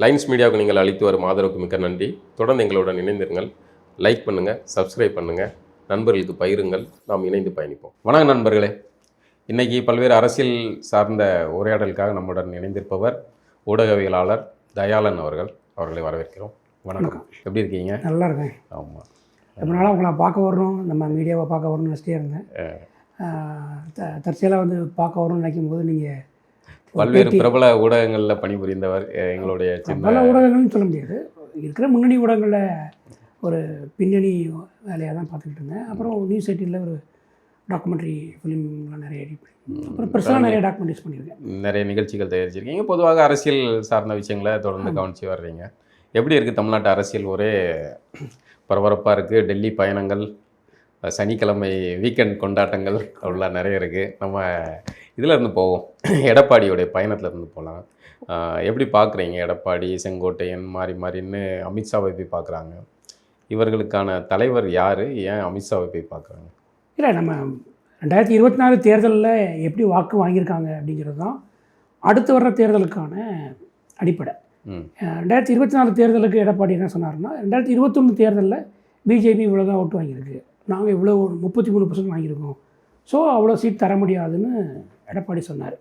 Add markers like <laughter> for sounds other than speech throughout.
Lines மீடியாவுக்கு நீங்கள் அளித்து வரும் ஆதரவுக்கு மிக்க நன்றி. தொடர்ந்து எங்களுடன் இணைந்திருங்கள். லைக் பண்ணுங்கள் சப்ஸ்கிரைப் பண்ணுங்கள் நண்பர்களுக்கு பகிருங்கள். நாம் இணைந்து பயணிப்போம். வணக்கம் நண்பர்களே. இன்னைக்கு பல்வேறு அரசியல் சார்ந்த உரையாடலுக்காக நம்முடன் இணைந்திருப்பவர் ஊடகவியலாளர் தயாளன் அவர்கள் அவர்களை வரவேற்கிறோம். வணக்கம். எப்படி இருக்கீங்க? நல்லா இருக்கேன். ஆமாம் ரொம்ப நாளாக உங்களை பார்க்க வரணும். நம்ம மீடியாவை பார்க்க வரணும்னு நினச்சிட்டே இருந்தேன். தற்செயலாக வந்து பார்க்க வரணும்னு நினைக்கும் போது நீங்கள் பல்வேறு பிரபல ஊடகங்களில் பணிபுரிந்தவர் எங்களுடைய பல ஊடகங்கள்னு சொல்ல முடியாது. இருக்கிற முன்னணி ஊடகங்களில் ஒரு பின்னணி வேலையாக தான் பார்த்துக்கிட்டு இருந்தேன். அப்புறம் நியூஸ் எயிட்டியில் ஒரு டாக்குமெண்ட்ரி ஃபிலிம்லாம் நிறைய எடிட் அப்புறம் பெருசாக நிறைய டாக்குமெண்ட்ரிஸ் பண்ணியிருக்கேன். நிறைய நிகழ்ச்சிகள் தயாரிச்சிருக்கீங்க. பொதுவாக அரசியல் சார்ந்த விஷயங்களை தொடர்ந்து கவனித்து வர்றீங்க. எப்படி இருக்குது தமிழ்நாட்டு அரசியல்? ஒரே பரபரப்பாக இருக்குது டெல்லி பயணங்கள் சனிக்கிழமை வீக்கெண்ட் கொண்டாட்டங்கள் அவ்வளோலாம் நிறைய இருக்குது நம்ம இதில் இருந்து போவோம். <clears throat> எடப்பாடியோடைய பயணத்துல இருந்து போகலாம் எப்படி பார்க்குறீங்க எடப்பாடி செங்கோட்டையன் மாறி மாறின்னு அமித்ஷாவை போய் பார்க்குறாங்க? இவர்களுக்கான தலைவர் யார்? ஏன் அமித்ஷாவை போய் பார்க்குறாங்க? இல்லை நம்ம ரெண்டாயிரத்தி இருபத்தி நாலு தேர்தலில் எப்படி வாக்கு வாங்கியிருக்காங்க அப்படிங்கிறது தான் அடுத்து வர்ற தேர்தலுக்கான அடிப்படை. ரெண்டாயிரத்தி இருபத்தி நாலு தேர்தலுக்கு எடப்பாடி என்ன சொன்னார்னா ரெண்டாயிரத்தி இருபத்தொன்று தேர்தலில் பிஜேபி இவ்வளோ தான் ஓட்டு வாங்கியிருக்கு. நாங்கள் இவ்வளோ முப்பத்தி மூணு பர்சன்ட் வாங்கியிருக்கோம். ஸோ அவ்வளோ சீட் தர முடியாதுன்னு எடப்பாடி சொன்னார்.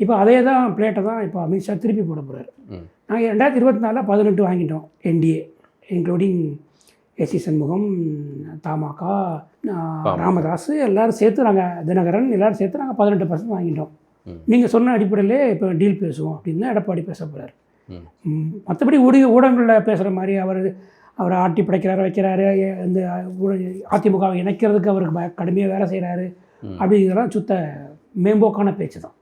இப்போ அதே தான் பிளேட்டை தான் இப்போ அமித்ஷா திருப்பி போட போகிறார் நாங்கள் ரெண்டாயிரத்தி இருபத்தி நாலில் பதினெட்டு வாங்கிட்டோம் NDA including SC Shanmugam Tamaka Ramadoss எல்லாரும் சேர்த்து நாங்கள் தினகரன் எல்லாரும் சேர்த்து நாங்கள் பதினெட்டு பர்சன்ட் வாங்கிட்டோம். நீங்கள் சொன்ன அடிப்படையிலே இப்போ டீல் பேசுவோம் அப்படின்னு தான் எடப்பாடி பேச போகிறார் மற்றபடி ஊடக ஊடகங்களில் பேசுகிற மாதிரி அவர் அவர் ஆட்டி படைக்கிறாரு வைக்கிறாரு இந்த அதிமுகவை இணைக்கிறதுக்கு அவருக்கு கடுமையாக வேலை செய்கிறாரு. அப்படிங்கிறதெல்லாம் சுத்த மேம்போக்கான பேச்சு தான்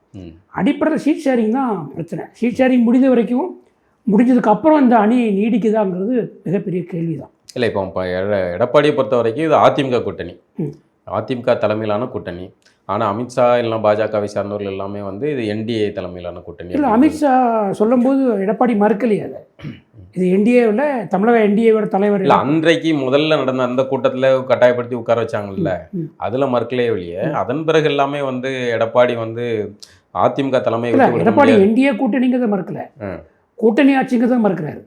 அடிப்படையில் ஷீட் ஷேரிங் தான் பிரச்சனை. ஷீட் ஷேரிங் முடிந்த வரைக்கும் முடிஞ்சதுக்கு அப்புறம் இந்த அணி நீடிக்குதாங்கிறது மிகப்பெரிய கேள்வி தான் இல்லை இப்போ இப்போ எட- எடப்பாடியை பொறுத்த வரைக்கும் இது அதிமுக கூட்டணி. அதிமுக தலைமையிலான கூட்டணி. ஆனால் அமித்ஷா இல்லை பாஜகவை சார்ந்தவர்கள் எல்லாமே வந்து இது என்டிஏ தலைமையிலான கூட்டணி இல்லை அமித்ஷா சொல்லும்போது எடப்பாடி மறுக்கலையே அதை. இது என்டிஏவில் தமிழக என்டிஏவோட தலைவர் இல்லை அன்றைக்கு முதல்ல நடந்த அந்த கூட்டத்தில் கட்டாயப்படுத்தி உட்கார வச்சாங்கல்ல. அதில் மறுக்கலே ஒழிய அதன் பிறகு எல்லாமே வந்து எடப்பாடி வந்து அதிமுக தலைமை எடப்பாடி. என்டிஏ கூட்டணிங்கிறத மறுக்கல ம். கூட்டணி ஆட்சிங்கிறத மறுக்கிறாரு.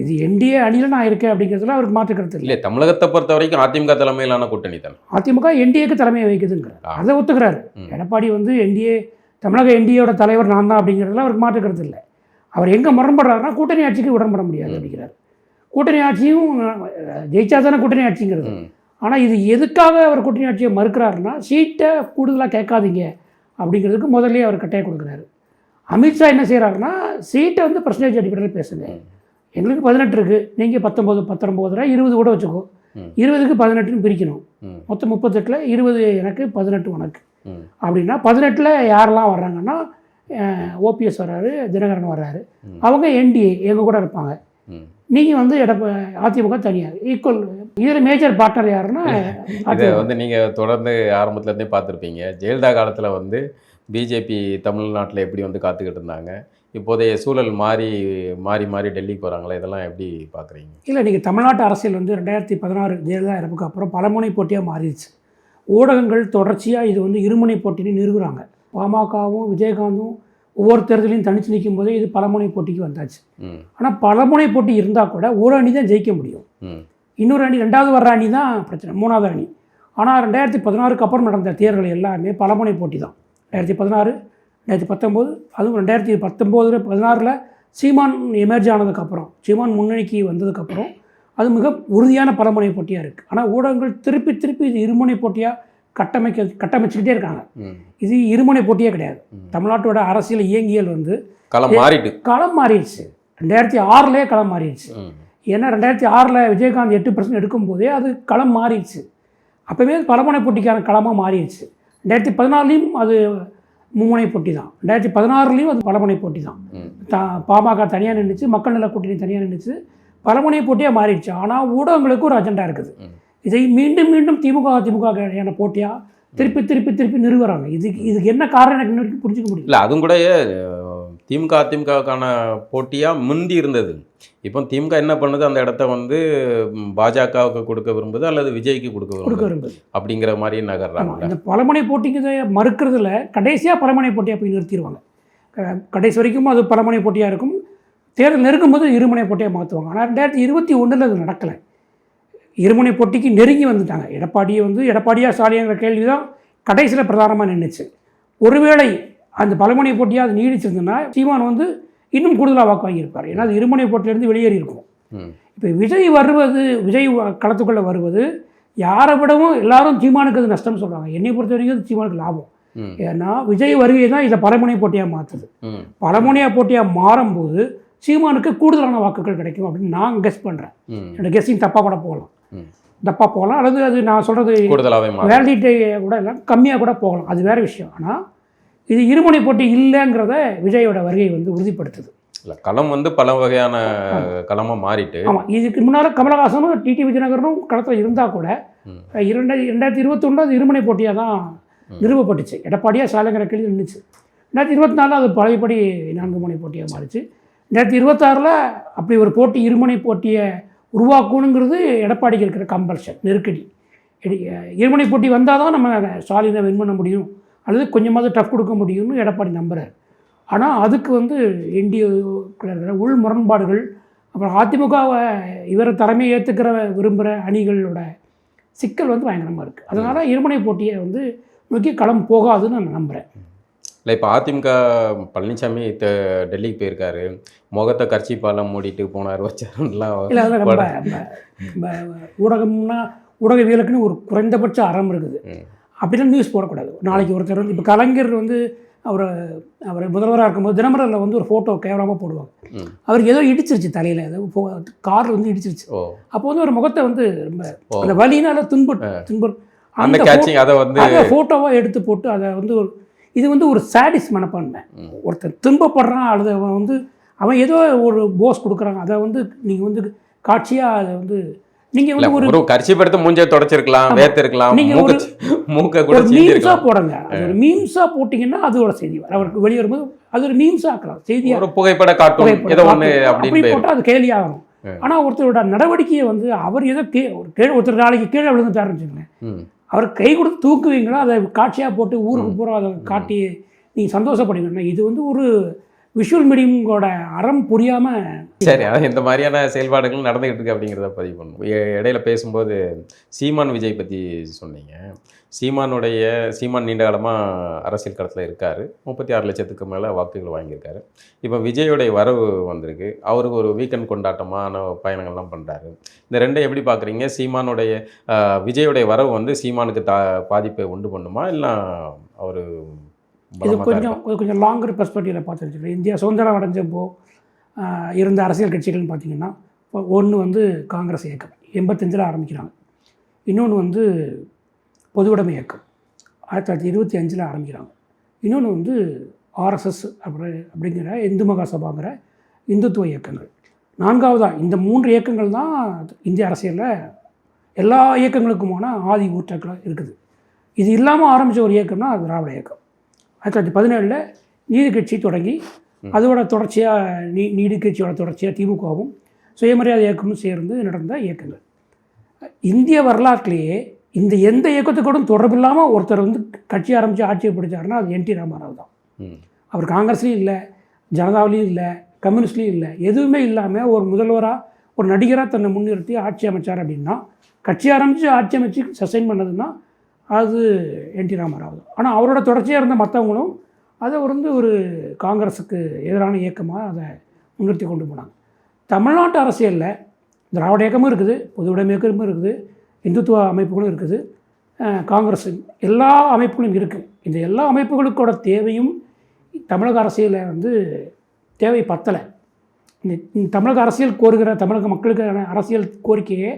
இது என்டிஏ அணியில் நான் இருக்கேன் அப்படிங்கிறதுல அவருக்கு மாற்று கருத்து இல்லை தமிழகத்தை பொறுத்த வரைக்கும் அதிமுக தலைமையிலான கூட்டணி தானே அதிமுக என்டிஏக்கு தலைமையை வைக்குதுங்கிறார். அதை ஒத்துக்கிறாரு. எடப்பாடி வந்து என்டிஏ தமிழக என்டிஏவோட தலைவர் நான் தான் அப்படிங்கிறதுல அவருக்கு மாற்று கருத்து இல்லை அவர் எங்கே முரண்படுறாருன்னா கூட்டணி ஆட்சிக்கு உடன்பட முடியாது அப்படிங்கிறார் கூட்டணி ஆட்சியும் ஜெயிச்சா தானே கூட்டணி ஆட்சிங்கிறது. ஆனால் இது எதுக்காக அவர் கூட்டணி ஆட்சியை மறுக்கிறாருன்னா சீட்டை கூடுதலாக கேட்காதீங்க அப்படிங்கிறதுக்கு முதல்லயே அவர் கட்டாயம் கொடுக்குறாரு அமித்ஷா என்ன செய்கிறாருன்னா சீட்டை வந்து பர்சன்டேஜ் அடிப்படையில் பேசுங்க. எங்களுக்கு பதினெட்டு இருக்குது நீங்கள் பத்தொம்போது பத்தொம்போதுரூவா இருபது கூட வச்சுக்கோ. இருபதுக்கு பதினெட்டுன்னு பிரிக்கணும். மொத்தம் முப்பத்தெட்டில் இருபது எனக்கு பதினெட்டு உனக்கு. அப்படின்னா பதினெட்டில் யாரெல்லாம் வர்றாங்கன்னா ஓபிஎஸ் வர்றாரு தினகரன் வர்றாரு. அவங்க என்டிஏ எங்கள் கூட இருப்பாங்க. நீங்கள் வந்து எடப்ப அதிமுக தனியார் ஈக்குவல் இதில் மேஜர் பார்ட்னர் யாருன்னா <laughs> இதை வந்து நீங்கள் தொடர்ந்து ஆரம்பத்துல இருந்தே பார்த்துருப்பீங்க. ஜெயலலிதா காலத்தில் வந்து பிஜேபி தமிழ்நாட்டில் எப்படி வந்து காத்துக்கிட்டு இருந்தாங்க? இப்போதைய சூழல் மாறி மாறி மாறி டெல்லிக்கு போகிறாங்களே இதெல்லாம் எப்படி பார்க்குறீங்க? இல்லை நீங்கள் தமிழ்நாட்டு அரசியல் வந்து ரெண்டாயிரத்தி பதினாறு ஜெயலலிதா இறப்புக்கு அப்புறம் பலமுனை போட்டியாக மாறிடுச்சு. ஊடகங்கள் தொடர்ச்சியாக இது வந்து இருமுனை போட்டின்னு நிறுவுறாங்க. பாமகவும் விஜயகாந்தும் ஒவ்வொரு தேர்தலையும் தனிச்சு நிற்கும் போதே இது பலமுனை போட்டிக்கு வந்தாச்சு. ஆனால் பலமுனை போட்டி இருந்தால் கூட ஒரு அணி தான் ஜெயிக்க முடியும். இன்னொரு அணி ரெண்டாவது வர்ற அணி தான் பிரச்சனை மூணாவது அணி. ஆனால் ரெண்டாயிரத்தி பதினாறுக்கு அப்புறம் நடந்த தேர்தல் எல்லாமே பலமுனை போட்டி தான். ரெண்டாயிரத்தி பதினாறு ரெண்டாயிரத்தி பத்தொம்போது அதுவும் ரெண்டாயிரத்தி பத்தொம்போது பதினாறில் சீமான் எமர்ஜ் ஆனதுக்கப்புறம் சீமான் முன்னணிக்கு வந்ததுக்கப்புறம் அது மிக உறுதியான பலமுனை போட்டியாக இருக்குது ஆனால் ஊடகங்கள் திருப்பி திருப்பி இது இருமுனை போட்டியாக கட்டமைக்க கட்டமைச்சுக்கிட்டே இருக்காங்க. இது இருமுனை போட்டியே கிடையாது. தமிழ்நாட்டோட அரசியல் இயங்கியல் வந்து களம் மாறிட்டு. களம் மாறிடுச்சு. ரெண்டாயிரத்தி ஆறுலேயே களம் மாறிடுச்சு. ஏன்னா ரெண்டாயிரத்தி ஆறில் விஜயகாந்த் எட்டு பர்சன்ட் எடுக்கும்போதே அது களம் மாறிடுச்சு. அப்போவே பலமுனை போட்டிக்கான களமாக மாறிடுச்சு. ரெண்டாயிரத்தி பதினாறுலேயும் அது மும்முனை போட்டி தான். ரெண்டாயிரத்தி பதினாறுலேயும் அது பலமுனை போட்டி தான். தா பாமக தனியாக நின்றுச்சு மக்கள் நல கூட்டணி தனியாக நின்றுச்சு பலமுனை போட்டியாக மாறிடுச்சு. ஆனால் ஊடகங்களுக்கு ஒரு அஜெண்டா இருக்குது. இதை மீண்டும் மீண்டும் திமுக அதிமுக இடையான போட்டியாக திருப்பி திருப்பி திருப்பி நிறுவுறாங்க. இதுக்கு இதுக்கு என்ன காரணம் எனக்கு இன்ன வரைக்கும் புரிஞ்சுக்க முடியல. இல்லை அதுவும் கூட திமுக அதிமுகவுக்கான போட்டியாக முந்தி இருந்தது. இப்போ திமுக என்ன பண்ணுது? அந்த இடத்த வந்து பாஜகவுக்கு கொடுக்க விரும்புது அல்லது விஜய்க்கு கொடுக்க விரும்புது அப்படிங்கிற மாதிரி நகர்றாங்க. இந்த பலமுனை போட்டிங்கிறத மறுக்கிறதுல கடைசியாக பலமுனை போட்டியாக போய் நிறுத்திடுவாங்க கடைசி வரைக்கும் அது பலமுனை போட்டியாக இருக்கும். தேர்தல் நெருங்கும்போது இருமுனை போட்டியாக மாற்றுவாங்க ஆனால் ரெண்டாயிரத்தி இருபத்தி ஒன்றில் அது நடக்கலை. இருமுனை போட்டிக்கு நெருங்கி வந்துட்டாங்க. எடப்பாடியை வந்து எடப்பாடியா ஸ்டாலின்ங்கிற கேள்வி தான் கடைசியில் பிரதானமாக நின்றுச்சு ஒருவேளை அந்த பலமுனை போட்டியாக அது நீடிச்சிருந்ததுன்னா சீமான் வந்து இன்னும் கூடுதலாக வாக்கு வாங்கியிருப்பார். ஏன்னா அது இருமுனை போட்டியிலேருந்து வெளியேறி இருக்கும். இப்போ விஜய் வருவது விஜய் களத்துக்குள்ளே வருவது யாரை விடவும் எல்லாரும் சீமானுக்கு அது நஷ்டம்னு சொல்கிறாங்க என்னை பொறுத்த வரைக்கும் அது சீமானுக்கு லாபம். ஏன்னா விஜய் வருகை தான் இதை பலமுனை போட்டியாக மாற்றுது பலமுனையாக போட்டியாக மாறும்போது சீமானுக்கு கூடுதலான வாக்குகள் கிடைக்கும் அப்படின்னு நான் கெஸ் பண்ணுறேன் என்னோட கெஸ்ஸிங் தப்பாக கூட போகலாம். தப்பாக போகலாம். அல்லது அது நான் சொல்கிறது வேலிடிட்டி கூட இல்லை கம்மியாக கூட போகலாம். அது வேறு விஷயம். ஆனால் இது இருமுனை போட்டி இல்லைங்கிறத விஜயோட வருகை வந்து உறுதிப்படுத்துது. இல்லை களம் வந்து பல வகையான களமாக மாறிட்டு. ஆமாம் இதுக்கு முன்னால் கமலஹாசனும் டிடி விஜயநகரனும் களத்தில் இருந்தால் கூட. இரண்டாயிரத்தி ரெண்டாயிரத்தி இருபத்தொன்று அது இருமுனை போட்டியாக தான் நிறுவப்பட்டுச்சு. எடப்பாடியா சாலைங்கிற கேள்வி நின்றுச்சு ரெண்டாயிரத்தி இருபத்தி நாலில் அது பழையபடி நான்கு முனை போட்டியாக மாறிச்சு. ரெண்டாயிரத்தி இருபத்தாறில் அப்படி ஒரு போட்டி இருமுனை போட்டியை உருவாக்கணுங்கிறது எடப்பாடிக்கு இருக்கிற கம்பல்ஷன் நெருக்கடி. எடி- இருமுனை போட்டி வந்தால் தான் நம்ம ஸ்டாலினை வின் பண்ண முடியும். அல்லது கொஞ்சமாவது டஃப் கொடுக்க முடியும்னு எடப்பாடி நம்புகிறார் ஆனால் அதுக்கு வந்து என்டிஏ உள் முரண்பாடுகள் அப்புறம் அதிமுகவை இவரை தலைமையை ஏற்றுக்கிற விரும்புகிற அணிகளோட சிக்கல் வந்து பயங்கரமாக இருக்குது அதனால் இருமுனை போட்டியை வந்து நோக்கி களம் போகாதுன்னு நான் நம்புகிறேன் இல்லை இப்போ அதிமுக பழனிசாமி டெல்லிக்கு போயிருக்காரு. முகத்தை கர்ச்சிப்பாலம் மூடிட்டு போனார் வச்சாருலாம் <laughs> இல்லை அதெல்லாம் ரொம்ப ஊடகம்னா ஊடகவியலுக்குன்னு ஒரு குறைந்தபட்ச அறம் இருக்குது. அப்படிலாம் நியூஸ் போடக்கூடாது. நாளைக்கு ஒருத்தர் வந்து இப்போ கலைஞர் வந்து அவர் அவர் முதல்வராக இருக்கும்போது தினமலரில் வந்து ஒரு ஃபோட்டோ கேவலமாக போடுவாங்க. அவருக்கு ஏதோ இடிச்சிருச்சு தலையில் ஏதோ கார் வந்து இடிச்சிருச்சு. அப்போ வந்து ஒரு முகத்தை வந்து ரொம்ப. அந்த வலினால துன்பு துன்பு அந்த அதை வந்து ஃபோட்டோவாக எடுத்து போட்டு அதை வந்து ஒரு இது வந்து ஒரு சாடிஸ் மனப்பான்மை. ஒருத்தன் துன்பப்படுறான் அவன் வந்து அவன் ஏதோ ஒரு போஸ் கொடுக்குறாங்க அதை வந்து நீங்கள் வந்து காட்சியாக அதை வந்து நீங்கள் வந்து ஒரு ஒரு கர்ச்சி படுத்து மூஞ்சை தொடச்சிருக்கலாம் வேர்த்திருக்கலாம் நீங்க மூக்க மூக்க கூட மீம்ஸாக போடுங்க. அது ஒரு மீம்ஸாக போட்டிங்கன்னா அதோட செய்தி வரும். அவருக்கு வெளியே வரும்போது அது ஒரு மீம்ஸாக ஆக்கலாம் செய்தியாக ஒரு புகைப்பட காட்டும் ஏதோ ஒண்ணு அப்படி. போட்டால் அது கேலியாகும். ஆனால் ஒருத்தரோட நடவடிக்கையை வந்து அவர் ஏதோ கீ ஒரு கீழே ஒருத்தர் நாளைக்கு கீழே விழுந்துட்டாருன்னு வச்சுக்கோங்களேன். ம். அவர் கை கொடுத்து தூக்குவீங்களா அதை காட்சியாக போட்டு ஊருக்கு பூரா அதை காட்டி நீங்கள் சந்தோஷப்படுவீங்கன்னா இது வந்து ஒரு விஷுவல் மீடியமோட அறம் புரியாமல் சரி அதான் இந்த மாதிரியான செயல்பாடுகள் நடந்துகிட்டு இருக்கு அப்படிங்கிறத பதிவு பண்ணும் இடையில பேசும்போது சீமான் விஜய் பற்றி சொன்னீங்க. சீமானுடைய சீமான் நீண்ட காலமாக அரசியல் களத்தில் இருக்கார். முப்பத்தி ஆறு லட்சத்துக்கு மேலே வாக்குகள் வாங்கியிருக்காரு. இப்போ விஜயோடைய வரவு வந்திருக்கு. அவருக்கு ஒரு வீக்கெண்ட் கொண்டாட்டமான பயணங்கள்லாம் பண்ணுறாரு இந்த ரெண்டை எப்படி பார்க்குறீங்க சீமானுடைய விஜயோடைய வரவு வந்து சீமானுக்கு தா பாதிப்பை உண்டு பண்ணுமா? இல்லை அவர் இது கொஞ்சம் கொஞ்சம் லாங்கர் பெர்ஸ்பெக்டிவில் பார்த்து வச்சுக்கோங்க இந்தியா சுதந்திரம் அடைஞ்சப்போ இருந்த அரசியல் கட்சிகள்னு பார்த்தீங்கன்னா ஒன்று வந்து காங்கிரஸ் இயக்கம் எண்பத்தஞ்சில் ஆரம்பிக்கிறாங்க. இன்னொன்று வந்து பொதுவுடைமை இயக்கம் ஆயிரத்தி தொள்ளாயிரத்தி இருபத்தி அஞ்சில் ஆரம்பிக்கிறாங்க. இன்னொன்று வந்து ஆர்எஸ்எஸ் அப்படி அப்படிங்கிற இந்து மகாசபாங்கிற இந்துத்துவ இயக்கங்கள். நான்காவதாக இந்த மூன்று இயக்கங்கள் தான் இந்திய அரசியலில் எல்லா இயக்கங்களுக்குமான ஆதி ஊற்றங்களாக இருக்குது. இது இல்லாமல் ஆரம்பித்த ஒரு இயக்கம்னா அது திராவிட இயக்கம். ஆயிரத்தி தொள்ளாயிரத்தி பதினேழில் நீதி கட்சி தொடங்கி அதோட தொடர்ச்சியாக நீ நீதி கட்சியோட தொடர்ச்சியாக திமுகவும் சுயமரியாதை இயக்கமும் சேர்ந்து நடந்த இயக்கங்கள். இந்திய வரலாற்றிலேயே இந்த எந்த இயக்கத்துக்கூடும் தொடர்பில்லாமல் ஒருத்தர் வந்து கட்சி ஆரம்பித்து ஆட்சியை பிடிச்சாருன்னா அது என் டி ராமாராவ் தான். அவர் காங்கிரஸ்லேயும் இல்லை ஜனதாவிலையும் இல்லை கம்யூனிஸ்ட்லேயும் இல்லை எதுவுமே இல்லாமல் ஒரு முதல்வராக ஒரு நடிகராக தன்னை முன்னிறுத்தி ஆட்சி அமைச்சார் அப்படின்னா கட்சி ஆரம்பித்து ஆட்சி அமைச்சு சஸ்டைன் பண்ணதுன்னா அது என் டி ராமாராவ். தான் ஆனால் அவரோட தொடர்ச்சியாக இருந்த மற்றவங்களும் அதை வந்து ஒரு காங்கிரஸுக்கு எதிரான இயக்கமாக அதை முன்னிறுத்தி கொண்டு போனாங்க. தமிழ்நாட்டு அரசியலில் திராவிட இயக்கமும் இருக்குது பொதுவுடைமை இயக்கமும் இருக்குது இந்துத்துவ அமைப்புகளும் இருக்குது. காங்கிரஸ் எல்லா அமைப்புகளும் இருக்குது இந்த எல்லா அமைப்புகளுக்கோட தேவையும் தமிழக அரசியலில் வந்து தேவை பத்தலை. இந்த இந்த தமிழக அரசியல் கோருகிற தமிழக மக்களுக்கான அரசியல் கோரிக்கையை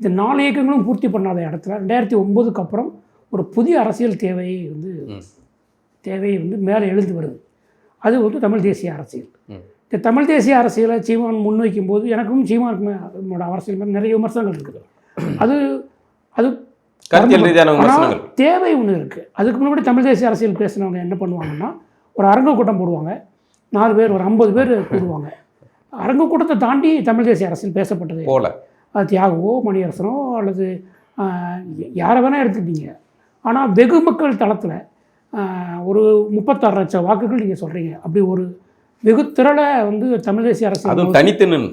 இந்த நாலு இயக்கங்களும் பூர்த்தி பண்ணாத இடத்துல ரெண்டாயிரத்தி ஒம்போதுக்கு அப்புறம் ஒரு புதிய அரசியல் தேவை வந்து ம். தேவை வந்து மேலே எழுந்து வருது. அது வந்து தமிழ் தேசிய அரசியல். இந்த தமிழ் தேசிய அரசியலை சீமான் முன்வைக்கும் போது எனக்கும் சீமானுக்கும் அரசியல் மேல நிறைய விமர்சனங்கள் இருக்குது. அது அது தேவை ஒன்று இருக்குது அதுக்கு முன்னாடி தமிழ் தேசிய அரசியல் பேசுனவங்க என்ன பண்ணுவாங்கன்னா ஒரு அரங்க கூட்டம் போடுவாங்க. நாலு பேர் ஒரு ஐம்பது பேர் கூடுவாங்க. அரங்க கூட்டத்தை தாண்டி தமிழ் தேசிய அரசியல் பேசப்பட்டது. போல. அது தியாகுவோ மணியரசனோ அல்லது யாரை வேணால் எடுத்துக்கிட்டீங்க ஆனால் வெகு மக்கள் தளத்தில் ஒரு முப்பத்தாறு லட்சம் வாக்குகள் நீங்கள் சொல்கிறீங்க அப்படி ஒரு வெகு திரள வந்து தமிழ் தேசிய அரசியல் அதுவும் தனித்து நின்று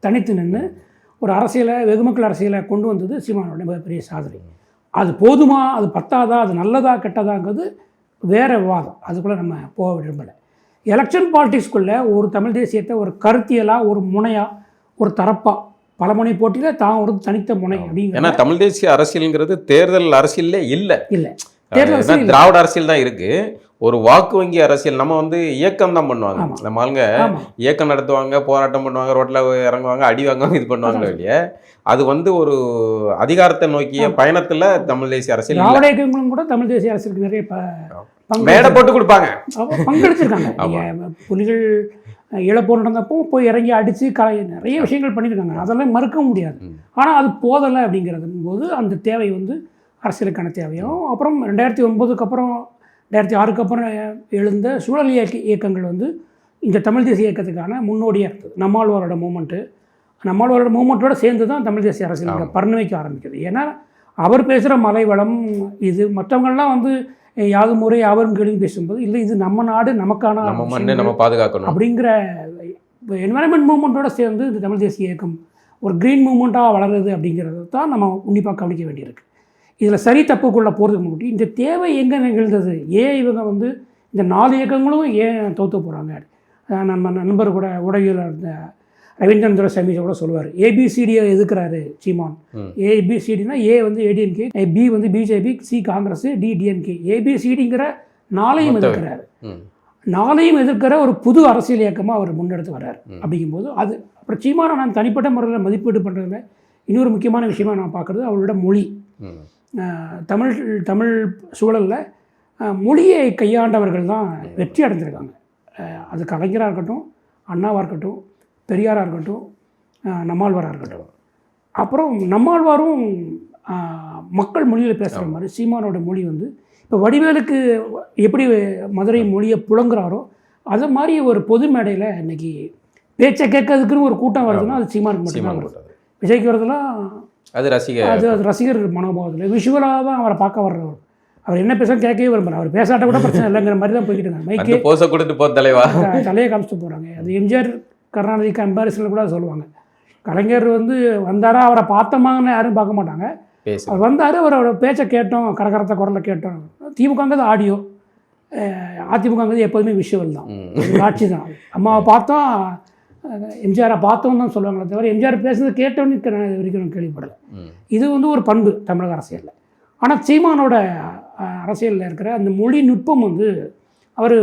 தனித்து நின்று ஒரு அரசியலை வெகுமக்கள் அரசியலை கொண்டு வந்தது சீமானோட மிகப்பெரிய சாதனை. அது போதுமா? அது பத்தாதா? அது நல்லதா? கெட்டதாங்கிறது வேற விவாதம். அதுக்குள்ளே நம்ம போக விரும்பலை. எலெக்ஷன் பாலிடிக்ஸ்குள்ளே ஒரு தமிழ் தேசியத்தை ஒரு கருத்தியலாக ஒரு முனையாக ஒரு தரப்பாக பலமுனை போட்டியில் தான் ஒரு தனித்த முனை ஏன்னா அப்படிங்கிற தமிழ் தேசிய அரசியல்ங்கிறது தேர்தல் அரசியல்ல இல்ல. இல்லை. தேர்தல் ஏன்னா அரசியல் திராவிட அரசியல் தான் இருக்கு. ஒரு வாக்கு வங்கி அரசியல் நம்ம வந்து இயக்கம் தான் பண்ணுவாங்க. நம்ம ஆளுங்க இயக்கம் நடத்துவாங்க போராட்டம் பண்ணுவாங்க ரோட்ல இறங்குவாங்க அடி வாங்குவாங்க இது பண்ணுவாங்க இல்லையா? அது வந்து ஒரு அதிகாரத்தை நோக்கிய பயணத்துல தமிழ் தேசிய அரசியல் திராவிட இயக்கங்களும் கூட தமிழ் தேசிய அரசியலுக்கு நிறைய மேடை போட்டு கொடுப்பாங்க. பங்கெடுத்திருக்காங்க. <laughs> புலிகள் அஹ், இழப்போர் நடந்தப்போ போய் இறங்கி அடித்து கலை நிறைய விஷயங்கள் பண்ணியிருக்காங்க. அதெல்லாம் மறுக்க முடியாது. ஆனால் அது போதலை அப்படிங்கிறது போது அந்த தேவை வந்து அரசியலுக்கான தேவையும் அப்புறம் ரெண்டாயிரத்தி ஒன்பதுக்கு அப்புறம் ரெண்டாயிரத்தி ஆறுக்கு அப்புறம் எழுந்த சூழல் இயக்க இயக்கங்கள் வந்து இந்த தமிழ் தேசிய இயக்கத்துக்கான முன்னோடியாக இருந்தது. நம்மாழ்வாரோட மூமெண்ட்டு. நம்மாழ்வாரோட மூமெண்ட்டோட சேர்ந்து தான் தமிழ் தேசிய அரசியல். பரிணமிக்க ஆரம்பிக்குது. ஏன்னா அவர் பேசுகிற மலை வளம் இது மற்றவங்கள்லாம் வந்து அஹ், யாது முறை யாவரும் கேள்வி பேசும்போது இல்லை இது நம்ம நாடு நமக்கான நம்ம மண்ணு நம்ம பாதுகாக்கணும். அப்படிங்கிற என்வரன்மெண்ட் மூவ்மெண்ட்டோட சேர்ந்து இந்த தமிழ் தேசிய இயக்கம் ஒரு க்ரீன் மூவ்மெண்ட்டாக வளருது அப்படிங்கிறத தான் நம்ம உன்னிப்பாக கவனிக்க வேண்டியிருக்கு. இதில் சரி தப்புக்குள்ளே போகிறதுக்கு முன்னாடி இந்த தேவை எங்கே நிகழ்ந்தது? ஏன் இவங்க வந்து இந்த நாலு இயக்கங்களும் ஏன் தோற்று போகிறாங்க நம்ம நண்பர் கூட உடவியல் இருந்த ரவீந்திரன் துரைசாமி கூட சொல்லுவார். ஏபிசிடியை எதுக்குறாரு சீமான். ஏபிசிடினா ஏ வந்து ஏடிஎம்கே பி வந்து BJP C Congress D DMK ஏபிசிடிங்கிற நாளையும் எதிர்க்கிறாரு. நாளையும் எதிர்க்கிற ஒரு புது அரசியல் இயக்கமாக அவர் முன்னெடுத்து வர்றார். அப்படிங்கும்போது அது அப்புறம் சீமானை நான் தனிப்பட்ட முறையில் மதிப்பீடு பண்ணுறதுல இன்னொரு முக்கியமான விஷயமா நான் பார்க்குறது அவரோட மொழி. தமிழ் தமிழ் சூழலில் மொழியை கையாண்டவர்கள் தான் வெற்றி அடைஞ்சிருக்காங்க. அது கலைஞராக இருக்கட்டும் அண்ணாவாக இருக்கட்டும் பெரியாராக இருக்கட்டும் நம்மாழ்வாராக இருக்கட்டும். அப்புறம் நம்மாழ்வாரும் மக்கள் மொழியில் பேசுகிற மாதிரி சீமானோட மொழி வந்து இப்போ வடிவேலுக்கு எப்படி மதுரை மொழியை புழங்குறாரோ அது மாதிரி ஒரு பொது மேடையில் இன்னைக்கு பேச்சை கேட்கறதுக்குன்னு ஒரு கூட்டம் வருதுன்னா அது சீமானுக்கு மட்டும்தான் வருது. விஜய்க்கு வரதெல்லாம் அது ரசிக அது அது ரசிகர் மனோபாவத்தில். விஷுவலாக தான் அவரை பார்க்க வர்றவர். அவர் என்ன பேச கேட்கவே விரும்பல. அவர் பேசாட்ட கூட பிரச்சனை இல்லைங்கிற மாதிரி தான் போய்கிட்டு இருக்காங்க. மைக்கே போஸ கொடுத்து போ தலைவா. தலையை காமிச்சிட்டு போகிறாங்க அது எம்ஜிஆர் கருணாநிதி கம்பேரிசனில் கூட சொல்லுவாங்க. கலைஞர் வந்து வந்தாரா அவரை பார்த்தோமாங்கன்னு யாரும் பார்க்க மாட்டாங்க. அவர் வந்தார் அவரோட பேச்சை கேட்டோம் கரகரத்த குரலை கேட்டோம். திமுகங்கிறது ஆடியோ. அதிமுகங்கிறது எப்போதுமே விஷுவல் தான். காட்சி தான். அம்மாவை பார்த்தோம் எம்ஜிஆரை பார்த்தோம் தான் சொல்லுவாங்களே தவிர எம்ஜிஆர் பேசுறது கேட்டோன்னு நான் இது வரைக்கும் கேள்விப்படலை. இது வந்து ஒரு பண்பு தமிழக அரசியலில். ஆனால் சீமானோட அரசியலில் இருக்கிற அந்த மொழி நுட்பம் வந்து அவர்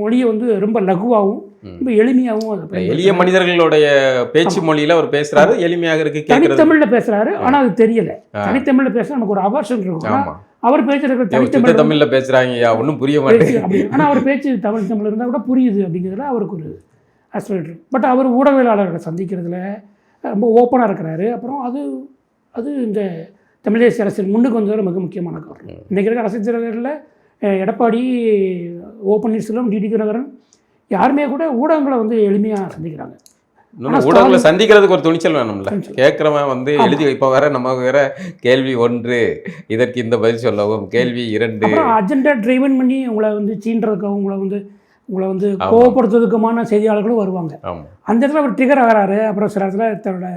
மொழியை வந்து ரொம்ப லகுவாகவும். ரொம்ப எளிமையாகவும் அதை. எளிய மனிதர்களுடைய பேச்சு மொழியில அவர் பேசுறாரு எளிமையாக இருக்கு தனித்தமிழில் பேசுறாரு ஆனால் அது தெரியல. தனித்தமிழில் பேச நமக்கு ஒரு அவர்ஷன் இருக்கும் அவர் சுத்த தனித்தமிழ் தமிழ்ல பேசுறாங்கய்யா ஒன்றும் புரிய மாட்டேங்குது. ஆனால் அவர் பேச்சு தமிழ் தமிழ் இருந்தால் கூட புரியுது அப்படிங்கிறதுல அவருக்கு ஒரு ஆஸ்பிரேட் பட் அவர் ஊடகவியலாளர்களை சந்திக்கிறதுல ரொம்ப ஓப்பனாக இருக்கிறாரு. அப்புறம் அது அது இந்த தமிழ் தேசிய அரசியல் முன்னுக்கு வந்ததில் மிக முக்கியமான காரணம். இன்றைக்கி இருக்க அரசியல் தலைவர்களில் எடப்பாடி ஓ பன்னீர்செல்வம் டிடி தினகரன் யாருமே கூட ஊடகங்களை வந்து எளிமையாக சந்திக்கிறாங்க. ஊடகங்களை சந்திக்கிறதுக்கு ஒரு துணிச்சல் வேணும்ல. கேட்கறவன் வந்து எழுதி இப்ப வேற நம்ம வேற கேள்வி ஒன்று. இதற்கு இந்த பதில் சொல்லவும் கேள்வி இரண்டு. அஜெண்டா ட்ரைவன் பண்ணி உங்களை வந்து சீன்றதுக்கு உங்களை வந்து உங்களை வந்து. கோவப்படுத்துறதுக்குமான செய்தியாளர்களும் வருவாங்க. அந்த இடத்துல அவர் ட்ரிகர் ஆகிறாரு. அப்புறம் சில இடத்துல தன்னோட.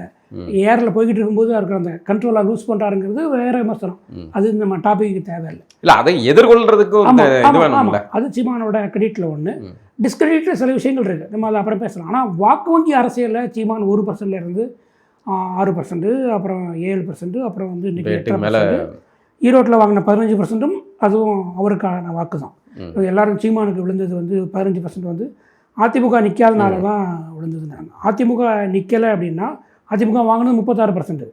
ஏரில் போய்கிட்டு இருக்கும்போது அவருக்கு அந்த கண்ட்ரோலாக லூஸ் பண்ணுறாருங்கிறது வேற விமர்சனம். அது நம்ம டாபிக்கு தேவையில்லை. இல்ல அதை எதிர்கொள்றதுக்கு அது சீமானோட கிரெடிட்டில் ஒன்று. டிஸ்கிரெடிட்டில் சில விஷயங்கள் இருக்குது நம்ம அதை அப்புறம் பேசலாம். ஆனால் வாக்கு வங்கி அரசியலில் சீமான் ஒரு பர்சன்ட்ல இருந்து ஆறு பர்சன்ட் அப்புறம் ஏழு பர்சன்ட் அப்புறம் வந்து மேல ஈரோட்டில் வாங்கின பதினஞ்சு பர்சன்ட்டும் அதுவும் அவருக்கான வாக்கு தான் எல்லாரும் சீமானுக்கு விழுந்தது வந்து பதினஞ்சு பர்சன்ட் வந்து அதிமுக நிற்காதனால தான் விழுந்ததுனாங்க அதிமுக நிற்கலை அப்படின்னா அதிமுக வாங்கினது முப்பத்தாறு பர்சன்ட்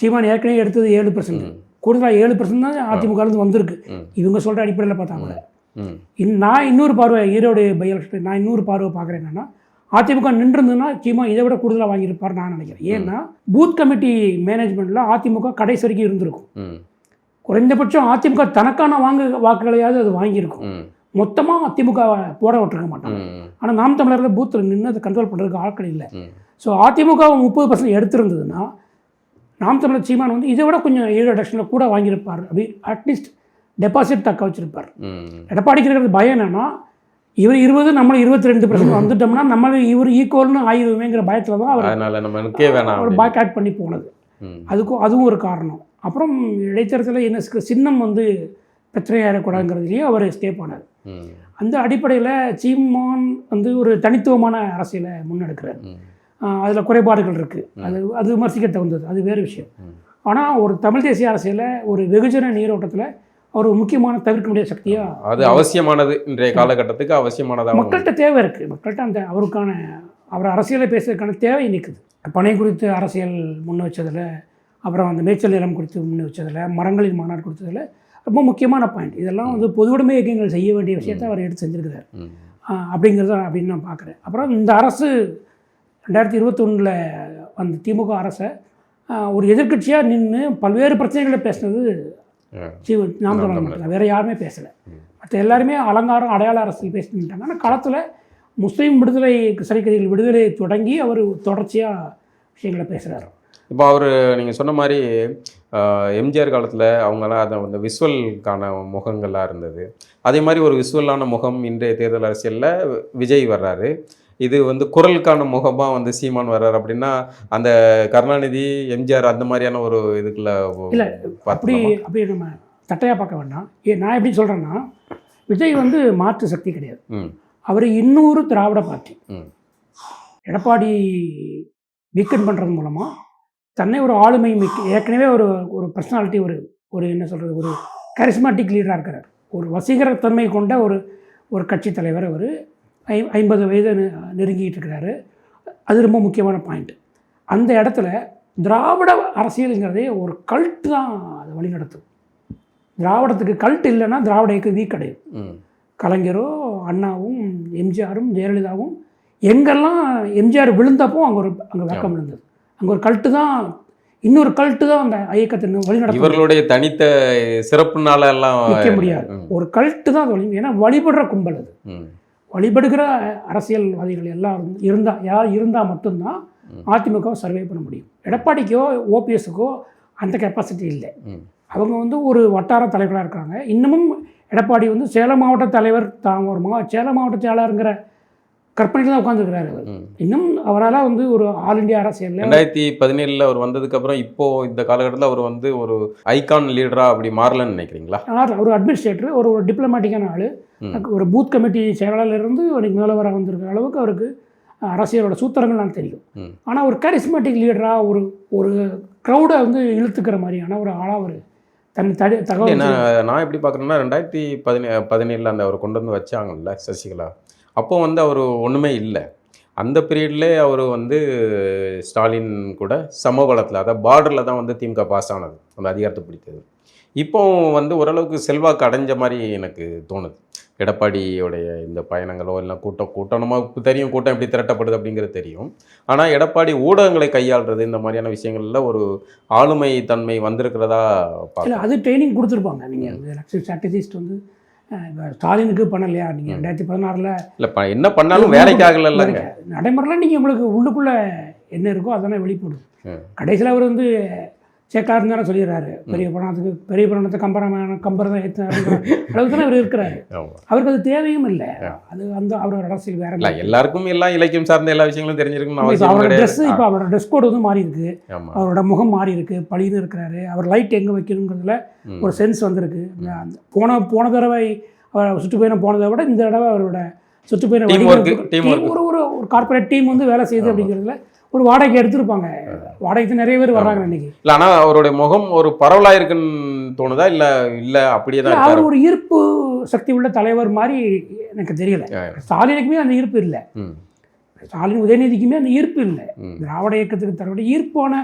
சீமான் ஏற்கனவே எடுத்தது ஏழு பர்சன்ட். கூடுதலாக ஏழு பர்சன்ட் தான் அதிமுகலேருந்து வந்திருக்கு. இவங்க சொல்கிற அடிப்படையில் பார்த்தா கூட ம். இன் நான் இன்னொரு பார்வை ஈரோடு பை எலெக்ஷன் நான் இன்னொரு பார்வை பார்க்குறேன் என்னன்னா அதிமுக நின்றுருந்ததுன்னா சீமா இதை விட கூடுதலாக வாங்கியிருப்பார் நான் நினைக்கிறேன் ஏன்னா பூத் கமிட்டி மேனேஜ்மெண்ட்டில் அதிமுக கடைசி வரைக்கும் இருந்திருக்கும். குறைந்தபட்சம் அதிமுக தனக்கான வாங்கு வாக்குகளையாவது அது வாங்கியிருக்கும். மொத்தமாக அதிமுக போட விட்டுருக்க மாட்டாங்க. ஆனால் நாம் தமிழரில் பூத்தில் நின்று அதை கண்ட்ரோல் பண்ணுறதுக்கு ஆட்கள் இல்லை. ஸோ அதிமுக முப்பது பர்சன்ட் எடுத்திருந்ததுன்னா நாம் தமிழர் சீமான் வந்து இதை விட கொஞ்சம் ஏழு எலெக்ஷனில் கூட வாங்கியிருப்பார் அப்படி அட்லீஸ்ட் டெபாசிட் தக்க வச்சிருப்பார். எடப்பாடிக்கு இருக்கிறது பயம் என்னன்னா இவர் இருபது நம்மளும் இருபத்தி ரெண்டு பர்சன்ட் வந்துட்டோம்னா நம்மளும் இவர் ஈக்குவல்னு ஆயிடுவேங்கிற பயத்தில் தான் அவர் அவர் அப்படின்னு. பாய்காட் பண்ணி போனது. அதுக்கும் அதுவும் ஒரு காரணம் அப்புறம் இடைத்தரத்தில் என்ன சின்னம் வந்து பிரச்சனையாயிடக்கூடாதுங்கிறதுலேயே அவர் ஆனார் ம். அந்த அடிப்படையில் சீமான் வந்து ஒரு தனித்துவமான அரசியலை முன்னெடுக்கிறார். அதில் குறைபாடுகள் இருக்குது அது அது விமர்சிக்க தகுந்தது. அது வேறு விஷயம். ஆனால் ஒரு தமிழ் தேசிய அரசியலில் ஒரு வெகுஜன நீரோட்டத்தில் ஒரு முக்கியமான தவிர்க்க முடியாத சக்தியாக அது அவசியமானது இன்றைய காலகட்டத்துக்கு அவசியமானதாக மக்கள்கிட்ட தேவை இருக்குது மக்கள்கிட்ட அந்த அவருக்கான அவர் அரசியலை பேசுறதுக்கான தேவை நிற்குது பனை குறித்து அரசியல் முன் வச்சதில் அப்புறம் அந்த மேய்ச்சல் நிலம் குறித்து முன் வச்சதில் மரங்களின் மாநாடு கொடுத்ததில் ரொம்ப முக்கியமான பாயிண்ட் இதெல்லாம் வந்து பொதுவுடைமை இயக்கங்கள் செய்ய வேண்டிய விஷயத்தை அவர் எடுத்து செஞ்சுருக்கிறார். அப்படிங்கிறத அப்படின்னு நான் பார்க்குறேன் அப்புறம் இந்த அரசு ரெண்டாயிரத்தி இருபத்தொன்னில் அந்த திமுக அரசை ஒரு எதிர்க்கட்சியாக நின்று பல்வேறு பிரச்சனைகளை பேசுனது. ஜீவ நாம். மட்டும் வேறு யாருமே பேசலை. மற்ற எல்லாருமே அலங்காரம் அடையாள அரசியல் பேசிட்டாங்க ஆனால் களத்தில் முஸ்லீம் விடுதலை சிறைக்கதிகள் விடுதலை தொடங்கி அவர் தொடர்ச்சியாக விஷயங்களை பேசுகிறார் இப்போ அவர் நீங்கள் சொன்ன மாதிரி எம்ஜிஆர் காலத்தில் அவங்களாம் அதை அந்த விஷுவலுக்கான முகங்களாக இருந்தது அதே மாதிரி ஒரு விஷுவலான முகம் இன்றைய தேர்தல் அரசியலில் விஜய் வர்றாரு இது வந்து குரலுக்கான முகமாக வந்து சீமான் வர்றாரு அப்படின்னா அந்த கருணாநிதி எம்ஜிஆர் அந்த மாதிரியான ஒரு இதுக்குள்ள இல்ல, அப்படி? அப்படி நம்ம தட்டையாக பார்க்க வேண்டாம். ஏ நான் எப்படி சொல்கிறேன்னா விஜய் வந்து மாற்று சக்தி கிடையாது. அவர் இன்னொரு திராவிட பார்ட்டி. எடப்பாடி வீக்கன் பண்ணுறது மூலமாக தன்னை ஒரு ஆளுமை மிக்க ஏற்கனவே ஒரு ஒரு பர்சனாலிட்டி ஒரு ஒரு என்ன சொல்கிறது ஒரு கரிஸ்மாட்டிக் லீடராக இருக்கிறார் ஒரு வசீகரத்தன்மை கொண்ட ஒரு ஒரு கட்சி தலைவர் அவர். ஐ ஐம்பது வயது நெருங்கிட்டு இருக்கிறாரு அது ரொம்ப முக்கியமான பாயிண்ட் அந்த இடத்துல திராவிட அரசியலுங்கிறதே ஒரு கல்ட் தான் அதை வழிநடத்தும். திராவிடத்துக்கு கல்ட் இல்லைன்னா திராவிட இயக்கம் வீக் அடையும். கலைஞரோ அண்ணாவும் எம்ஜிஆரும் ஜெயலலிதாவும் எங்கெல்லாம் எம்ஜிஆர் விழுந்தப்போ அங்கே ஒரு அங்கே வெக்கம் விழுந்தது அங்கே ஒரு கல்ட்டு தான் இன்னொரு கல்ட்டு தான் அந்த இயக்கத்தை வழிநடத்த இவர்களுடைய தனித்த சிறப்புனால எல்லாம் நிற்க முடியாது. ஒரு கல்ட்டு தான் அது வழி ஏன்னா வழிபடுற கும்பல் அது. வழிபடுகிற அரசியல்வாதிகள் எல்லாம் இருந்தால் யார் இருந்தால் மட்டும்தான். அதிமுகவை சர்வே பண்ண முடியும் எடப்பாடிக்கோ ஓபிஎஸ்க்கோ அந்த கெப்பாசிட்டி இல்லை. அவங்க வந்து ஒரு வட்டார தலைவராக இருக்காங்க இன்னமும் எடப்பாடி வந்து சேலம் மாவட்ட தலைவர் தான் ஒரு மா சேலம் மாவட்ட செயலாளருங்கிற கற்பனையில் தான் உட்காந்துருக்கிறாரு அவர். இன்னும் அவரால் வந்து ஒரு ஆல் இந்தியா அரசியலில் ரெண்டாயிரத்தி பதினேழுல அவர் வந்ததுக்கு அப்புறம் இப்போ இந்த காலகட்டத்தில் அவர் வந்து ஒரு ஐகான் லீடரா அப்படி மாறலன்னு நினைக்கிறீங்களா ஒரு அட்மினிஸ்ட்ரேட்டர் ஒரு ஒரு டிப்ளமேட்டிக்கான ஆள். ஒரு பூத் கமிட்டி செயலாளர் இருந்து இன்னைக்கு முதல்வராக வந்திருக்கிற அளவுக்கு அவருக்கு அரசியலோட சூத்திரங்கள்லாம் தெரியும். ஆனால் ஒரு கரிஸ்மேட்டிக் லீடராக ஒரு ஒரு க்ரௌடை வந்து இழுத்துக்கிற மாதிரியான ஒரு ஆளாக ஒரு தன் தடி தகவல் நான் எப்படி பார்க்குறேன்னா ரெண்டாயிரத்தி பதினே பதினேழில் அந்த அவர் கொண்டு வந்து வச்சாங்கல்ல சசிகலா அப்போ வந்து அவர் ஒன்றுமே இல்லை. அந்த பீரியட்லே அவர் வந்து ஸ்டாலின் கூட சமபலத்தில் அதாவது பார்டரில் தான் வந்து திமுக பாஸ் ஆனது. அந்த அதிகாரத்தை பிடித்தது. இப்போ வந்து ஓரளவுக்கு செல்வாக்கு அடைஞ்ச மாதிரி எனக்கு தோணுது. எடப்பாடியோடைய இந்த பயணங்களோ இல்லை கூட்டம் கூட்டம் நமக்கு தெரியும் கூட்டம் எப்படி திரட்டப்படுது அப்படிங்கிறது தெரியும். ஆனால் எடப்பாடி ஊடகங்களை கையாளுறது இந்த மாதிரியான விஷயங்கள்ல ஒரு ஆளுமை தன்மை வந்திருக்கிறதா அது ட்ரைனிங் கொடுத்துருப்பாங்க. நீங்கள் ஸ்ட்ராட்டஜிஸ்ட் வந்து இப்ப ஸ்டாலினுக்கு பண்ணலையா? நீங்கள் ரெண்டாயிரத்தி பதினாறில் இல்லை ப- என்ன பண்ணாலும் வேலைக்கு ஆகலைல்லங்க நடைமுறையில் நீங்கள் உங்களுக்கு உள்ளுக்குள்ளே என்ன இருக்கோ அதெல்லாம் வெளிப்படுது. கடைசியில் அவர் வந்து சேக்காருன்னு தானே சொல்லிடுறாரு பெரிய பணத்துக்கு பெரிய பணத்தை கம்பரமான கம்பரை தான் ஏற்றுறாருங்கிற அளவுக்கு தானே அவர் இருக்கிறாரு. அவருக்கு அது தேவையும் இல்லை. அது அந்த அவரோட அரசியல் வேற இல்ல எல்லாருக்கும் எல்லாம் இலக்கியம் சார்ந்த எல்லா விஷயங்களும் அவசியம் அவரோட ட்ரெஸ் இப்போ அவரோட ட்ரெஸ் கோடு வந்து மாறி இருக்கு. அவரோட முகம் மாறி இருக்கு. பழின்னு இருக்கிறாரு. அவர் லைட் எங்கே வைக்கணுங்கிறதுல. ஒரு சென்ஸ் வந்திருக்கு. போன போன தடவை அவர் சுற்றுப்பயணம் போனதை விட இந்த தடவை அவரோட சுற்றுப்பயணம். ஒரு ஒரு கார்ப்பரேட் டீம் வந்து வேலை செய்யுது. அப்படிங்கிறதுல ஒரு வாடகைக்கு எடுத்திருப்பாங்க. வாடகைக்கு நிறைய பேர் வர்றாங்க இன்னைக்கு. இல்ல ஆனா அவருடைய முகம் ஒரு பரவலா இருக்குன்னு தோணுதா? இல்ல இல்ல அப்படியே தான் அவர் ஒரு ஈர்ப்பு சக்தி உள்ள தலைவர் மாதிரி எனக்கு தெரியல. ஸ்டாலினுக்குமே அந்த ஈர்ப்பு இல்லை. ஸ்டாலின் உதயநிதிக்குமே அந்த ஈர்ப்பு இல்லை. திராவிட இயக்கத்துக்கு தரக்கூடிய ஈர்ப்பான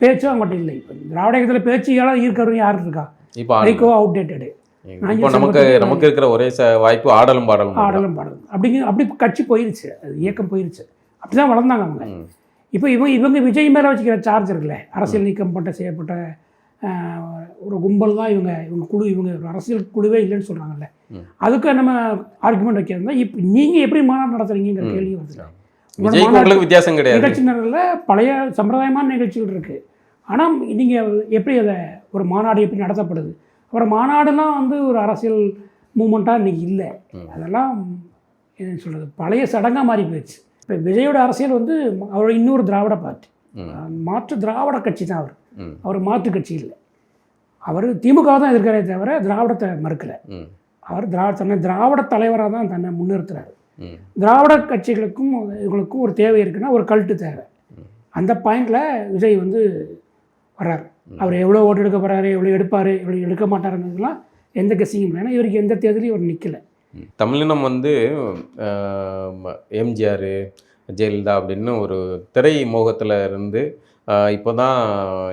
பேச்சும் அவங்கள்ட்ட இல்லை. இப்போ திராவிட இயக்கத்தில் பேச்சு யாராவது ஈர்க்கிறவங்க யார் இருக்கா? இப்போ அவுடேட்டடு இப்போ நமக்கு நமக்கு இருக்கிற ஒரே வாய்ப்பு ஆடலும் பாடலும். ஆடலும் பாடலும். அப்படிங்க அப்படி கட்சி போயிருச்சு. அது இயக்கம் போயிருச்சு. அப்படி தான் வளர்ந்தாங்க அவங்க. இப்போ இவங்க இவங்க விஜய் மேலே வச்சுக்கிற சார்ஜ் இருக்குல்ல? அரசியல் நீக்கம் பண்ண செய்யப்பட்ட ஒரு கும்பல் தான் இவங்க இவங்க குழு இவங்க அரசியல் குழுவே இல்லைன்னு சொல்கிறாங்கல்ல. அதுக்கு நம்ம ஆர்குமெண்ட் வைக்கிறதா இப்போ நீங்கள் எப்படி மாநாடு நடத்துறீங்கிற கேள்வி வருது. வித்தியாசம் கிடையாது. நிகழ்ச்சி நிரலில் பழைய சம்பிரதாயமான நிகழ்ச்சிகள் இருக்குது ஆனால் நீங்கள் எப்படி அதை ஒரு மாநாடு எப்படி நடத்தப்படுது? அப்புறம் மாநாடுலாம் வந்து ஒரு அரசியல் மூமெண்ட்டாக இன்றைக்கி இல்லை. அதெல்லாம் என்ன சொல்கிறது பழைய சடங்காக மாறி போயிடுச்சு. இப்போ விஜயோட அரசியல் வந்து அவரோட இன்னொரு திராவிட பார்ட்டி. மாற்று திராவிட கட்சி தான் அவர். அவர் மாற்று கட்சி இல்லை. அவர் திமுக தான் எதிர்க்கிறே தவிர திராவிடத்தை மறுக்கலை. அவர் திராவிட தன்னை திராவிட தலைவராக தான் தன்னை முன்னிறுத்துறாரு. திராவிட கட்சிகளுக்கும் இவங்களுக்கும் ஒரு தேவை இருக்குன்னா ஒரு கல்ட்டு தேவை. அந்த பாயிண்டில் விஜய் வந்து வர்றார். அவர் எவ்வளோ ஓட்டு எடுக்க போகிறாரு எவ்வளோ எடுப்பார் எவ்வளோ எடுக்க மாட்டாருங்கிறதுலாம் எந்த கட்சியும் இல்லை. ஏன்னா இவருக்கு எந்த தேர்தலையும் இவர் நிற்கலை தமிழினம் வந்து எம்ஜிஆர் ஜெயலலிதா அப்படின்னு ஒரு திரை மோகத்தில் இருந்து இப்போ தான்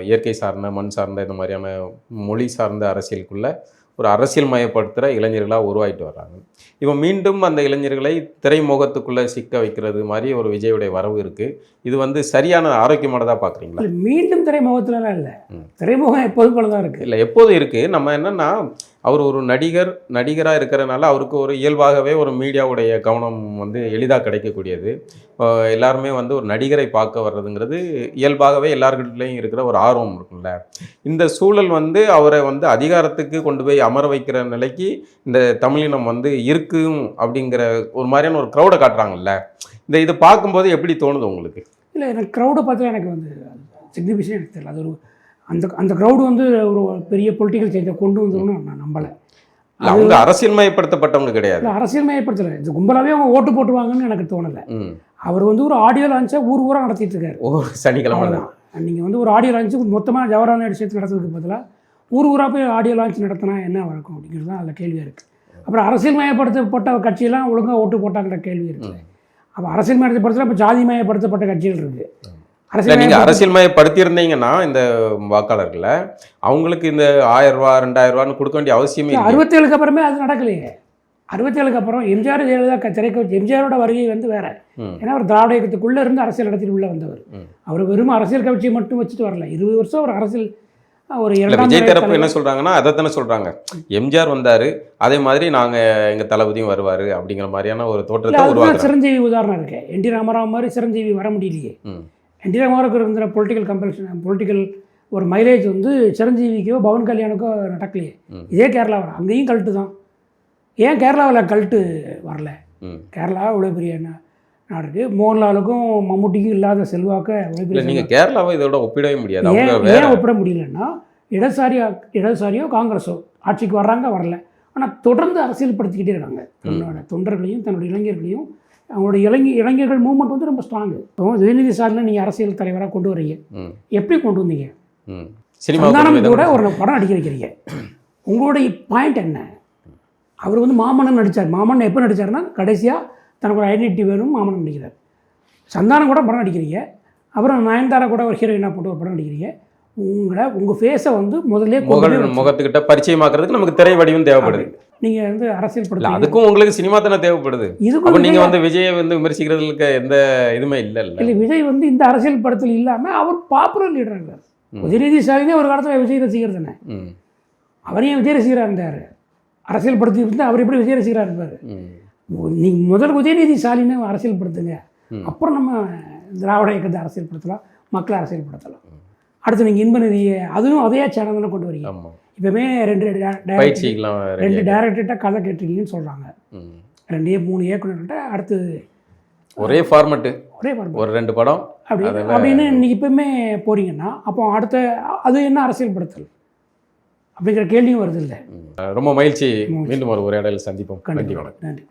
இயற்கை சார்ந்த மண் சார்ந்த இந்த மாதிரியான மொழி சார்ந்த அரசியலுக்குள்ள ஒரு அரசியல் மயப்படுத்துகிற இளைஞர்களாக உருவாயிட்டு வர்றாங்க. இப்போ மீண்டும் அந்த இளைஞர்களை திரைமுகத்துக்குள்ளே சிக்க வைக்கிறது மாதிரி ஒரு விஜயுடைய வரவு இருக்குது இது வந்து சரியான ஆரோக்கியமானதாக பார்க்குறீங்களா மீண்டும் திரைமுகத்துலலாம் இல்லை. திரைமுகம் எப்போதும் போல தான் இருக்குது இல்லை எப்போதும் இருக்குது நம்ம என்னன்னா அவர் ஒரு நடிகர் நடிகராக இருக்கிறனால அவருக்கு ஒரு இயல்பாகவே ஒரு மீடியாவுடைய கவனம் வந்து எளிதாக கிடைக்கக்கூடியது. எல்லாருமே வந்து ஒரு நடிகரை பார்க்க வர்றதுங்கிறது இயல்பாகவே எல்லார்கிட்டையும் இருக்கிற ஒரு ஆர்வம் இருக்கும்ல. இந்த சூழல் வந்து அவரை வந்து அதிகாரத்துக்கு கொண்டு போய் அமர வைக்கிற நிலைக்கு இந்த தமிழினம் வந்து இருக்கும் அப்படிங்கிற ஒரு மாதிரியான ஒரு க்ரௌடை காட்டுறாங்கல்ல. இந்த இதை பார்க்கும்போது எப்படி தோணுது உங்களுக்கு? இல்லை எனக்கு க்ரௌடை பார்த்தா எனக்கு வந்து சிக்னிஃபிகேஷன் எனக்கு தெரியல. அது ஒரு அந்த அந்த க்ரௌடு வந்து ஒரு பெரிய பொலிட்டிக்கல் சேஞ்சை கொண்டு வந்துருன்னு நான் நம்பலை. அவங்க அரசியல் மயப்படுத்தப்பட்டவங்க கிடையாது. இல்லை அரசியல் மயப்படுத்தலை இது கும்பலாகவே அவங்க ஓட்டு போட்டுருவாங்கன்னு எனக்கு தோணலை. அவர் வந்து ஒரு ஆடியோ லான்ச்சை ஊர் ஊராக நடத்திட்டு இருக்காரு ஓ சனிக்கிழமை தான். நீங்கள் வந்து ஒரு ஆடியோ லான்ச்சு மொத்தமாக ஜவஹர்லால் நேரு சேர்த்து நடத்துறதுக்கு பதிலாக ஊர் ஊராக போய் ஆடியோ லான்ச் நடத்தினா என்ன வழக்கம் அப்படிங்கிறது தான் அதில் கேள்வியாக இருக்குது அப்புறம் அரசியல் மயப்படுத்தப்பட்ட கட்சியெல்லாம் ஒழுங்காக ஓட்டு போட்டாங்கிற கேள்வி இருக்குது அப்போ அரசியல் மயப்படுத்தல இப்போ ஜாதி மயப்படுத்தப்பட்ட கட்சிகள் இருக்குது இல்லை அரசியல் நீங்கள் மயப்படுத்த- அரசியல் மயப்படுத்தியிருந்தீங்கன்னா இந்த வாக்காளர்களை அவங்களுக்கு இந்த ஆயிரம் ரூபா ரெண்டாயிரம் ரூபான்னு கொடுக்க வேண்டிய அவசியமே அறுபத்தேழுக்கு அப்புறமே அது நடக்கலையே. அறுபத்தேழுக்கு அப்புறம் எம்ஜிஆர் ஜெயலலிதா திரைக்கு எம்ஜிஆரோட வருகை வந்து வேற. ஏன்னா அவர் திராவிட இயக்கத்துக்குள்ளே இருந்து அரசியல் நடத்திட்டு உள்ளே வந்தவர். அவர் வெறும் அரசியல் கட்சியை மட்டும் வச்சுட்டு வரல. இருபது வருஷம் ஒரு அரசியல் ஒரு விஜய் தரப்பு என்ன தலைவர். சொல்றாங்கன்னா அதை தானே சொல்றாங்க. எம்ஜிஆர் வந்தாரு அதே மாதிரி நாங்க எங்க தளபதியும் வருவாரு அப்படிங்கிற மாதிரியான ஒரு தோற்றத்தை சிரஞ்சீவி உதாரணம் இருக்கு. என் டி ராமராவ் மாதிரி சிரஞ்சீவி வர முடியலையே. ராமராவுக்கு இருந்த பொலிட்டிக்கல் கம்பல்ஷன் பொலிட்டிக்கல் ஒரு மைலேஜ் வந்து சிரஞ்சீவிக்கோ பவன் கல்யாணுக்கோ நடக்கலையே. இதே கேரளா வர அங்கேயும் கல்ட்டு தான். ஏன் கேரளாவில் கல்ட்டு வரல. கேரளா இவ்வளோ பெரிய நாடு இருக்கு. மோகன்லாலுக்கும் மம்முட்டிக்கும் இல்லாத செல்வாக்க இவ்வளோ பெரிய கேரளாவை இதோட ஒப்பிடவே முடியாது. ஏன் ஏன் ஒப்பிட முடியலன்னா இடதுசாரியா இடதுசாரியோ காங்கிரஸோ ஆட்சிக்கு வர்றாங்க வரல. ஆனால் தொடர்ந்து அரசியல் படுத்திக்கிட்டே இருக்காங்க தன்னோட தொண்டர்களையும் தன்னோட இளைஞர்களையும் அவங்களோட இளைஞ இளைஞர்கள் மூவ்மெண்ட் வந்து ரொம்ப ஸ்ட்ராங்கு இப்போ உதயநிதி ஸ்டாலினை நீங்கள் அரசியல் தலைவராக கொண்டு வரீங்க. எப்படி கொண்டு வந்தீங்க? சந்தானம் கூட ஒரு படம் நடிக்க வைக்கிறீங்க. உங்களுடைய பாயிண்ட் என்ன? அவர் வந்து மாமன்னன் நடித்தார் மாமன்னன் எப்போ நடித்தார்னா கடைசியாக தனக்கு ஒரு ஐடென்டிட்டி வேணும் மாமன்னன் நடிக்கிறார். சந்தானம் கூட படம் நடிக்கிறீங்க அப்புறம் நயன்தாரா கூட ஒரு ஹீரோயினாக போட்டு ஒரு படம் நடிக்கிறீங்க உங்களை உங்கள் ஃபேஸை வந்து முகல் முகத்துக்கிட்ட பரிச்சயமாக்குறதுக்கு நமக்கு திரை வடிவம் தேவைப்படுது. நீங்கள் வந்து அரசியல் இல்ல படுத்த அதுக்கும் உங்களுக்கு சினிமா தானே தேவைப்படுது? இதுக்கும் நீங்க வந்து விஜயை வந்து விமர்சிக்கிறதுக்கு எந்த இதுவுமே இல்ல இல்ல இல்லை விஜய் வந்து இந்த அரசியல் படத்தில் இல்லாமல் அவர் பாப்புலர் லீடர் இருக்கார் ம். உதயநிதி ஸ்டாலினே ஒரு காலத்தில் விஜய் ரசிகர் தானே. அவரையும் விஜய் ரசிகராக இருந்தார். அரசியல் படுத்தி இருந்தால் அவர் எப்படி விஜய் ரசிகராக இருப்பார்? ம். நீங்கள் முதல் உதயநிதி ஸ்டாலினை அரசியல் படுத்துங்க. அப்புறம் நம்ம திராவிட இயக்கத்தை அரசியல் படுத்தலாம் மக்களை அரசியல் படுத்தலாம். அடுத்து நீங்கள் இன்ப நிதியை அதுவும் அதே சேனல் கொண்டு வரீங்க. ஆமா. இப்போமே ரெண்டு ரெண்டு. டேரக்டர்கிட்ட கதை கேட்டிருக்கீங்கன்னு சொல்கிறாங்க. ரெண்டு மூணு இயக்குனர்கிட்ட அடுத்து ஒரே ஃபார்மட்டு ஒரே படம் ஒரு ரெண்டு படம் அப்படி அப்படின்னு நீங்கள் இப்போமே போறீங்கன்னா அப்போ அடுத்த அது என்ன அரசியல் படுத்தல் அப்படிங்கிற கேள்வியும் வருது இல்லை. ரொம்ப மகிழ்ச்சி. மீண்டும் ஒரு உரையாடல் சந்திப்போம். கண்டிப்பாக நன்றி.